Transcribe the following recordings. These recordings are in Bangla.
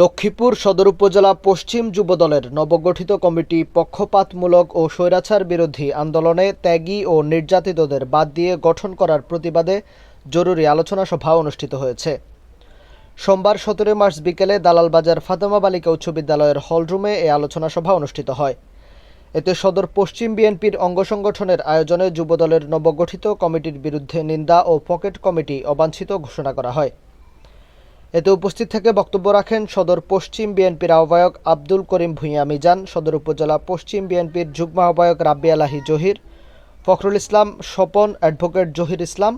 লক্ষ্মীপুর সদর উপজেলা পশ্চিম যুবদলের নবগঠিত কমিটি পক্ষপাতমূলক ও স্বৈরাচার বিরোধী আন্দোলনে ত্যাগী ও নির্যাতিতদের বাদ দিয়ে গঠন করার প্রতিবাদে জরুরি আলোচনা সভা অনুষ্ঠিত হয়েছে। সোমবার সতেরোই মার্চ বিকেলে দালালবাজার ফাতেমা বালিকা উচ্চ বিদ্যালয়ের হলরুমে এই আলোচনা সভা অনুষ্ঠিত হয়। এতে সদর পশ্চিম বিএনপির অঙ্গ সংগঠনের আয়োজনে যুবদলের নবগঠিত কমিটির বিরুদ্ধে নিন্দা ও পকেট কমিটি অবাঞ্ছিত ঘোষণা করা হয়। এতে উপস্থিত থেকে বক্তব্য রাখেন সদর পশ্চিম বিএনপির আহ্বায়ক আব্দুল করিম ভূঁইয়া মিজান, সদর উপজেলা পশ্চিম বিএনপির যুগ্ম আহ্বায়ক রাব্বি আলাহি জহির, ফখরুল ইসলাম স্বপন অ্যাডভোকেট জহির ইসলাম,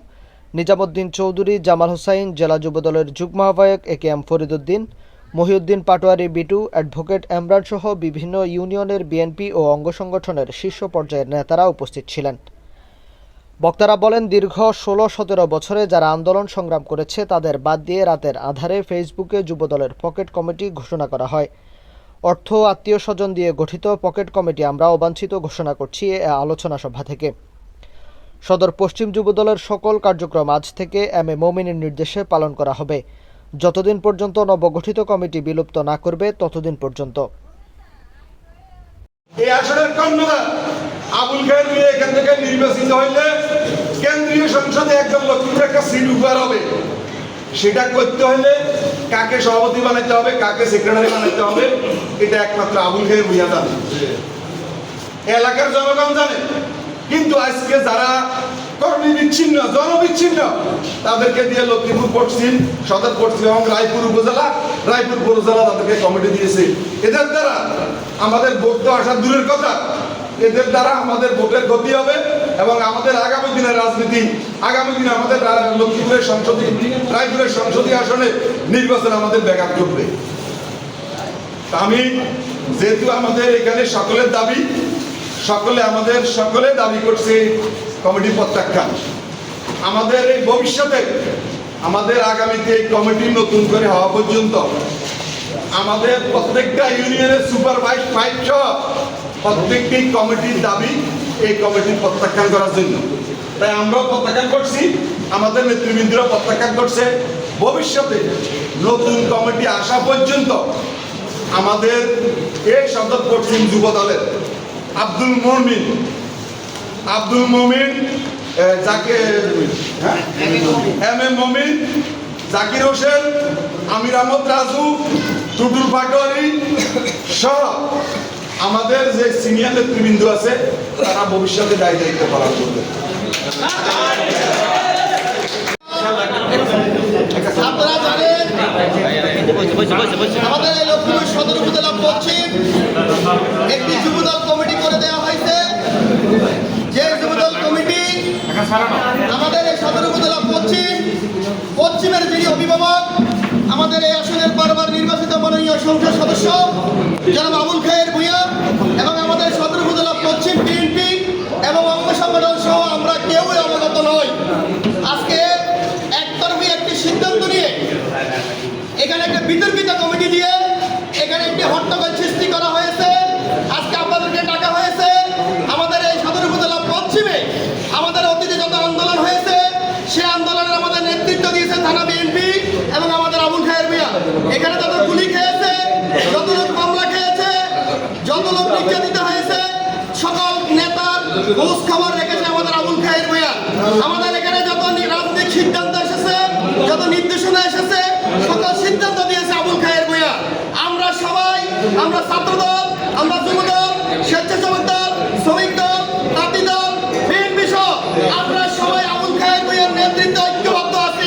নিজামুদ্দিন চৌধুরী, জামাল হোসাইন জেলা যুবদলের যুগ্ম আহ্বায়ক A K M Fariduddin, Mohiuddin Patwari Bitu advocate Emran সহ বিভিন্ন ইউনিয়নের বিএনপি ও অঙ্গ সংগঠনের শীর্ষ পর্যায়ের নেতারা উপস্থিত ছিলেন। বক্তারা বলেন, দীর্ঘ ষোলো সতেরো বছরে যারা আন্দোলন সংগ্রাম করেছে, তাদের বাদ দিয়ে রাতের আধারে ফেসবুকে যুবদলের পকেট কমিটি ঘোষণা করা হয়। অর্থ আত্মীয় স্বজন দিয়ে গঠিত পকেট কমিটি আমরা অবাঞ্ছিত ঘোষণা করছি এ আলোচনা সভা থেকে। সদর পশ্চিম যুবদলের সকল কার্যক্রম আজ থেকে এম এ মমিনের নির্দেশে পালন করা হবে। যতদিন পর্যন্ত নবগঠিত কমিটি বিলুপ্ত না করবে, ততদিন পর্যন্ত। এই আসনের কর্ণধার আবুল খায়ের মিয়া এখান থেকে নির্বাচিত হইলে কেন্দ্রীয় সংসদে একজন লক্ষ্মীপুর একটা সিট উপহার হবে। সেটা করতে হলে কাকে সভাপতি বানাইতে হবে, কাকে সেক্রেটারি বানাইতে হবে, এটা একমাত্র আবুল খায়ের মিয়া জানে এলাকার জনগণ জানে। কিন্তু আজকে যারা কর্মী বিচ্ছিন্ন, জনবিচ্ছিন্ন, তাদেরকে দিয়ে লক্ষ্মীপুর পশ্চিম সদর পশ্চিম এবং রায়পুর উপজেলা রায়পুর উপজেলা তাদেরকে কমিটি দিয়েছে। এদের দ্বারা আমাদের তো আসা দূরের কথা এদের দ্বারা আমাদের ভোটের ক্ষতি হবে এবং আমাদের আগামী দিনের রাজনীতি, আগামী দিনে আমাদের লক্ষ্মীপুরের সংসদীয় রায়পুরের সংসদীয় আসনে নির্বাচন আমাদের ব্যাঘাত করবে আমি যেহেতু আমাদের এখানে সকলের দাবি, সকলে আমাদের সকলে দাবি করছে কমিটি প্রত্যাখ্যান। আমাদের এই ভবিষ্যতে আমাদের আগামীতে এই কমিটি নতুন করে হওয়া পর্যন্ত আমাদের প্রত্যেকটা ইউনিয়নের সুপারভাইজ ফাইভ সহ প্রত্যেকটি কমিটির দাবি এই কমিটি প্রত্যাখ্যান করার জন্য তাই আমরাও প্রত্যাখ্যান করছি, আমাদের নেতৃবৃন্দরা প্রত্যাখ্যান করছে ভবিষ্যতে নতুন কমিটি আসা পর্যন্ত আমাদের এই সদর পশ্চিম যুব দলের আব্দুল মমিন আব্দুল মমিন যাকে হ্যাঁ? এম এম মমিন, জাকির হোসেন, আমির আহমদ রাজু, টুটুল পাটোয়ারি সহ আমাদের যে সিনিয়র নেতৃবৃন্দ আছে, তারা ভবিষ্যতে দায়ী দায়িত্ব পালন করবে। আমাদের এই কমিটি করে দেওয়া হয়েছে। কমিটি আমাদের এই পশ্চিমের যিনি অভিভাবক, আমাদের এই আসনের বারবার নির্বাচিত মাননীয় সংসদ সদস্য, জনাব আবুল খায়ের ভূঁইয়া এবং আমাদের সদর উপজেলা পশ্চিম বিএনপি এবং অঙ্গ সংগঠন সহ আমরা কেউই অবগত নই আজকে একতরফি একটি সিদ্ধান্ত নিয়ে এখানে একটা বিতর্কিত কমিটি দিয়ে এখানে একটি হট্টগোল সৃষ্টি করা হয়েছে আজকে আপনাদেরকে ডাকা হয়েছে আমাদের এই সদর উপজেলা পশ্চিমে আমাদের অতীতে যত আন্দোলন হয়েছে সে আন্দোলনের আমাদের নেতৃত্ব দিয়েছে থানা বিএনপি এবং আমাদের আবুল খায়ের মিয়া এখানে যত গুলি খেয়েছে যত লোক মামলা খেয়েছে যত লোক নির্যাতিত হয়েছে সকল নেতার ঘুষ খাবার রেখেছে আমাদের আবুল খায়ের মিয়া আমাদের এখানে যত নি- রাজনৈতিক সিদ্ধান্ত এসেছে যত নির্দেশনা এসেছে সকল সিদ্ধান্ত দিয়েছে আবুল খায়ের মিয়া আমরা সবাই আমরা ছাত্র দল আমরা যুব দল স্বেচ্ছাসেবক দল, শ্রমিক দল তাঁতি দল, বিএনপি সহ আমরা সবাই আবুল খায়ের মিয়ার নেতৃত্বে ঐক্যবদ্ধ আছি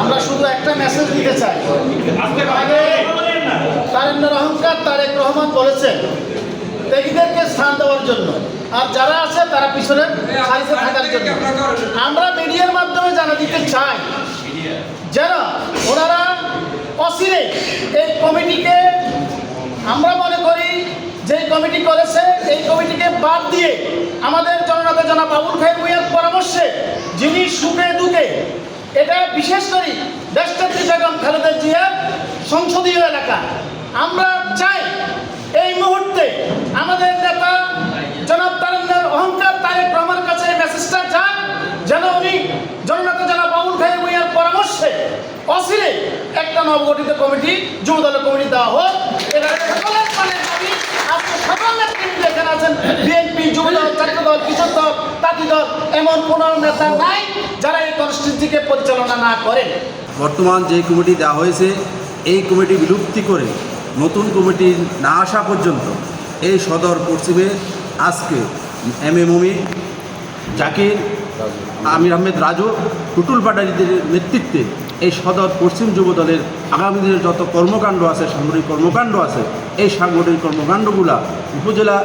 আমরা শুধু একটা মেসেজ দিতে চাই। তারেন্দ্র অহংকার তারেক রহমান বলেছেন, ব্যক্তিদেরকে স্থান দেওয়ার জন্য। আর যারা আছে, তারা পিছনে থাকার জন্য। আমরা মিডিয়ার মাধ্যমে জানা দিতে চাই যেন ওনারা অচিরে এই কমিটিকে, আমরা মনে করি যে কমিটি করেছে, এই কমিটিকে বাদ দিয়ে আমাদের জননেতা জনাব বাবুল খাই ভুইয়ার পরামর্শে যিনি সুখে দুঃখে, এটা বিশেষ করে দেশনেত্রী বেগম খালেদা জিয়ার সংসদীয় এলাকা, আমরা চাই এই মুহূর্তে আমাদের নেতা জনাব তারেন্দ্র অহংকার তারেক রহমানের কাছে এই মেসেজটা যাক যেন উনি জননেতা জনাব বাবুল খাই ভুইয়া অচিরে একটা নবগঠিত কমিটি যুব দলের কমিটি দেওয়া হোক। দল দল দল, এমন নেতা নাই যারা এই পরিচালনা না বর্তমান যে কমিটি দেওয়া হয়েছে, এই কমিটি বিলুপ্তি করে নতুন কমিটি না আসা পর্যন্ত এই সদর পশ্চিমে আজকে এম এ মমি জাকির, আমির আহমেদ রাজু, টুটুল পাটারিদের নেতৃত্বে এই সদর পশ্চিম যুব দলের আগামী দিনের যত কর্মকাণ্ড আছে সাংগঠনিক কর্মকাণ্ড আছে, এই সাংগঠনিক কর্মকাণ্ডগুলা উপজেলা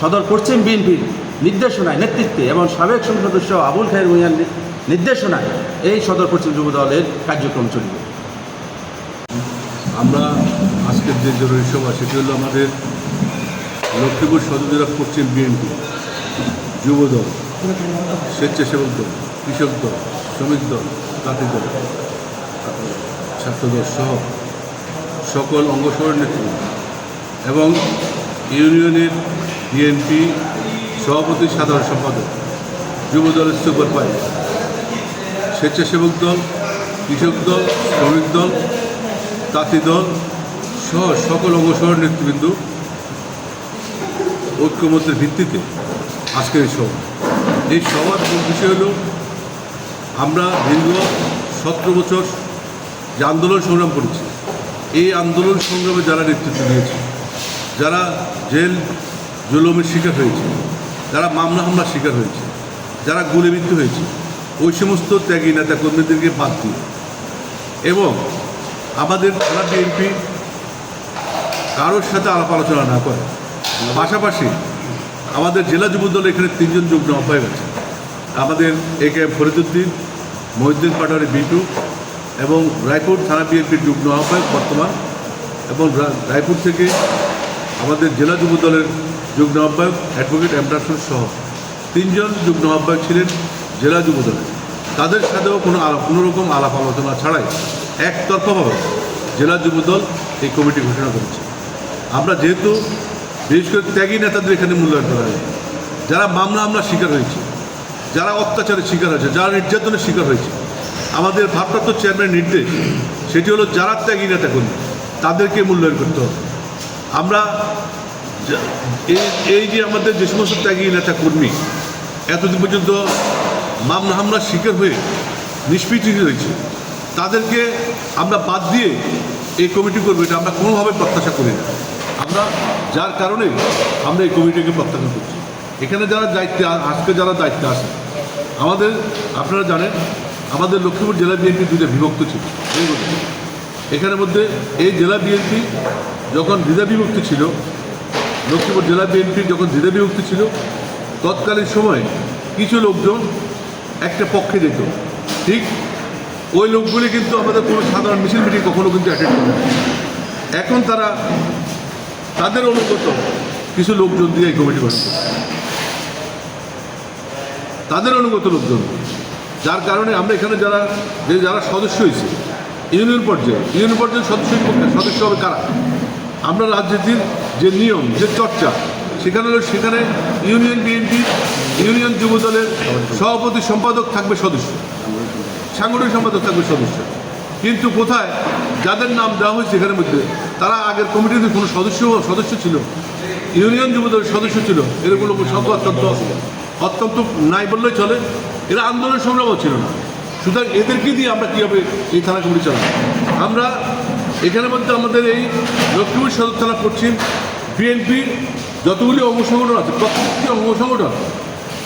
সদর পশ্চিম বিএনপির নির্দেশনায়, নেতৃত্বে এবং সাবেক সংসদ সদস্য আবুল খায়ের নি- নির্দেশনায় এই সদর পশ্চিম যুব দলের কার্যক্রম চলবে। আমরা আজকের যে জরুরি সভা সেটি হলো আমাদের লক্ষ্মীপুর সদর জেলা পশ্চিম বিএনপি যুবদল স্বেচ্ছাসেবক দল, কৃষক দল, শ্রমিক দল, তাঁতি দল। ছাত্রদল সহ সকল অঙ্গসরের নেতৃত্ব এবং ইউনিয়নের বিএনপি সভাপতি সাধারণ সম্পাদক, যুব দলের সুপার পাই স্বেচ্ছাসেবক দল, কৃষক দল, শ্রমিক দল, তাঁতি দল সহ সকল অবসর নেতৃবৃন্দ ঐক্যমতের ভিত্তিতে আজকের এই সভা। এই সভার বিষয় হল আমরা দীর্ঘ সতেরো বছর যে আন্দোলন সংগ্রাম করেছে। এই আন্দোলন সংগ্রামে যারা নেতৃত্ব দিয়েছে, যারা জেল, জুলুমের শিকার হয়েছে, যারা মামলা হামলার শিকার হয়েছে, যারা গুলিবিদ্ধ হয়েছে, ওই সমস্ত ত্যাগী নেতা কর্মীদেরকে বাদ দিয়ে এবং আমাদের থানা বিএনপি কারোর সাথে আলাপ আলোচনা না করে, পাশাপাশি আমাদের জেলা যুব দল এখানে তিনজন যুগ্ম আহ্বায়ক আছে। আমাদের এ কে ফরিদুদ্দিন মহিউদ্দিন পাটোয়ারি বিটু এবং রায়পুর থানা বিএনপির যুগ্ম আহ্বায়ক বর্তমান এবং রায়পুর থেকে আমাদের জেলা যুব দলের যুগ্ম আহ্বায়ক অ্যাডভোকেট এমরাসুল সহ তিনজন যুগ্ম আহ্বায়ক ছিলেন জেলা যুব দলের। তাদের সাথেও কোনো আলাপ কোনো রকম আলাপ আলোচনা ছাড়াই একতরফাভাবে জেলা যুব দল এই কমিটি ঘোষণা করেছে। আমরা যেহেতু বিশেষ করে ত্যাগী নেতাদের এখানে মূল্যায়ন করা হয় যারা মামলা আমরা শিকার হয়েছে, যারা অত্যাচারের শিকার হয়েছে, যারা নির্যাতনের শিকার হয়েছে আমাদের ভারপ্রাপ্ত চেয়ারম্যানের নির্দেশ, সেটি হলো যারা ত্যাগী নেতা কর্মী, তাদেরকে মূল্যায়ন করতে হবে। আমরা এই যে আমাদের যে সমস্ত ত্যাগী নেতা কর্মী, এতদিন পর্যন্ত মামলা হামলার শিকার হয়ে নিষ্পৃতি হয়েছে তাদেরকে আমরা বাদ দিয়ে এই কমিটি করব, এটা আমরা কোনোভাবে প্রত্যাশা করি না। আমরা যার কারণে আমরা এই কমিটিকে প্রত্যাখ্যান করছি। এখানে যারা দায়িত্বে আজকে যারা দায়িত্বে আছে, আমাদের, আপনারা জানেন আমাদের লক্ষ্মীপুর জেলা বিএনপি দুইটা বিভক্ত ছিল এখানের মধ্যে এই জেলা বিএনপি যখন দ্বিধা বিভক্ত ছিল, লক্ষ্মীপুর জেলা বিএনপি যখন দ্বিধা বিভক্ত ছিল, তৎকালীন সময়ে কিছু লোকজন একটা পক্ষে যেত ঠিক ওই লোকগুলি কিন্তু আমাদের কোনো সাধারণ মিছিল মিটিং কখনো কিন্তু অ্যাটেন্ড করে। এখন তারা তাদের অনুগত কিছু লোকজন দিয়ে এই কমিটি গঠন করে। তাদের অনুগত লোকজন যার কারণে আমরা এখানে যারা, যে যারা সদস্য হয়েছে, ইউনিয়ন পর্যায়ে ইউনিয়ন পর্যায়ে সদস্য সদস্য হবে কারা? আমরা রাজনীতির যে নিয়ম, যে চর্চা, সেখানে সেখানে ইউনিয়ন বিএনপি, ইউনিয়ন যুব দলের সভাপতি সম্পাদক থাকবে সদস্য। সাংগঠনিক সম্পাদক থাকবে সদস্য। কিন্তু কোথায়, যাদের নাম দেওয়া হয়েছে এখানের মধ্যে, তারা আগের কমিটিতে কোনো সদস্য সদস্য ছিল। ইউনিয়ন যুব দলের সদস্য ছিল। এরকম লোক সংখ্যা অত্যন্ত নাই বললেই চলে। এরা আন্দোলন সংগ্রামও ছিল না। সুতরাং এদেরকে দিয়ে আমরা কীভাবে এই থানা কমিটি চালাবো? আমরা এখানে মধ্যে আমাদের এই লক্ষ্মীপুর সদর থানা পশ্চিম বিএনপির যতগুলি অঙ্গ সংগঠন আছে, প্রত্যেকটি অঙ্গ সংগঠন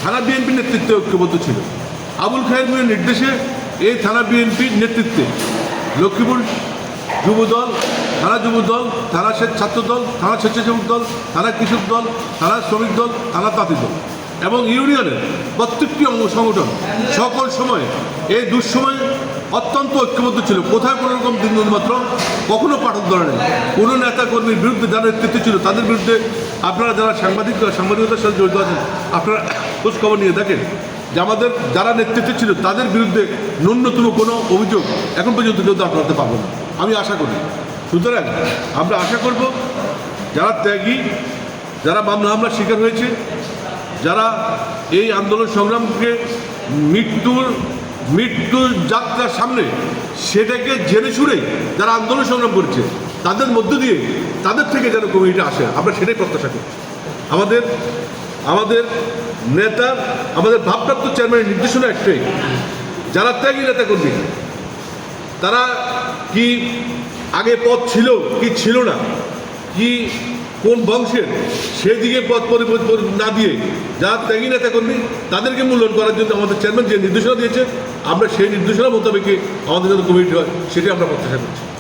থানা বিএনপির নেতৃত্বে ঐক্যবদ্ধ ছিল। আবুল খায়ের নির্দেশে এই থানা বিএনপির নেতৃত্বে লক্ষ্মীপুর যুব দল থানা যুব দল থানা ছাত্র দল থানা স্বেচ্ছাসেবক দল, থানা কৃষক দল, থানা শ্রমিক দল, থানা তাঁতি দল। এবং ইউনিয়নের প্রত্যেকটি অঙ্গ সংগঠন। সকল সময়, এই দুঃসময় অত্যন্ত ঐক্যবদ্ধ ছিল। কোথায় কোনো রকম দিনমাত্র কখনো পাঠক ধরে নেই। কোনো নেতা কর্মীর বিরুদ্ধে যারা নেতৃত্ব ছিল, তাদের বিরুদ্ধে আপনারা যারা সাংবাদিক সাংবাদিকতার সাথে জড়িত আছেন, আপনারা খোঁজখবর নিয়ে দেখেন যে আমাদের যারা নেতৃত্বে ছিল, তাদের বিরুদ্ধে ন্যূনতম কোনো অভিযোগ এখন পর্যন্ত কেউ দাঁড় করতে পারব না। আমি আশা করি। সুতরাং আমরা আশা করব, যারা ত্যাগী, যারা মামলা হামলার শিকার হয়েছে যারা এই আন্দোলন সংগ্রামকে মৃত্যুর মৃত্যুর যাত্রার সামনে সেটাকে জেনে শুনে যারা আন্দোলন সংগ্রাম করছে, তাদের মধ্য দিয়ে তাদের থেকে যেন কমিটিটা আসে, আমরা সেটাই প্রত্যাশা করি। আমাদের আমাদের নেতা, আমাদের ভাবপ্রাপ্ত চেয়ারম্যানের নির্দেশনা একটাই, যারা ত্যাগী নেতা কর্মী তারা কি আগে পথ ছিল, কি ছিল না, কি কোন বংশের সেদিকে পথ না দিয়ে যারা ত্যাগী নেতা কর্মী তাদেরকে মূল্যায়ন করার জন্য আমাদের চেয়ারম্যান যে নির্দেশনা দিয়েছে, আমরা সেই নির্দেশনা মোতাবেকে আমাদের যাতে কমিটি হয়, সেটাই আমরা প্রত্যাশা করছি।